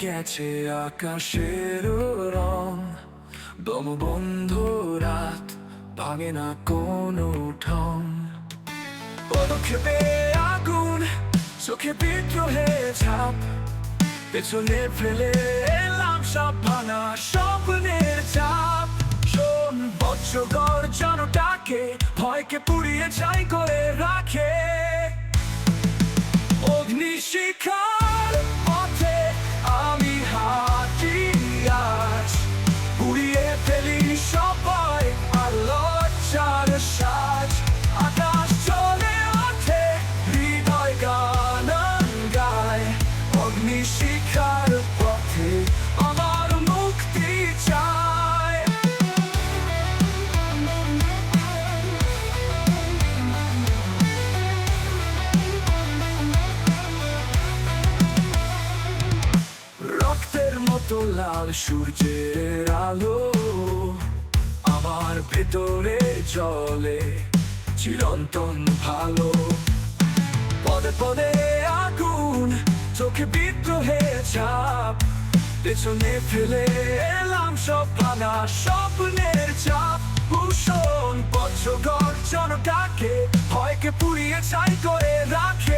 গেছে আকাশের রং। দমবন্ধ রাত ভাঙে না কোনো ঠং পদক্ষেপে আগুন, চোখে বিদ্রোহে ছাপ। পেছনে ফেলে এলাম সব ভাঙা স্বপ্নের চাপ। শোন বজ্রগর জনটাকে ভয়কে পুড়িয়ে চাই করে রাখে অগ্নিশিখার পথে আমার মুক্তি চায় রক্তের মতো লাল সূর্যের আলো আমার ভেতরে জলে চিরন্তন ভালো। পদে পদে চোখে বিদ্রোহে চাপ। পেছনে ফেলে এলাম সব ভাঙা স্বপ্নের চাপ। ভূষণ বজ্রগর জনটাকে ভয়কে পুড়িয়ে ছাই করে রাখে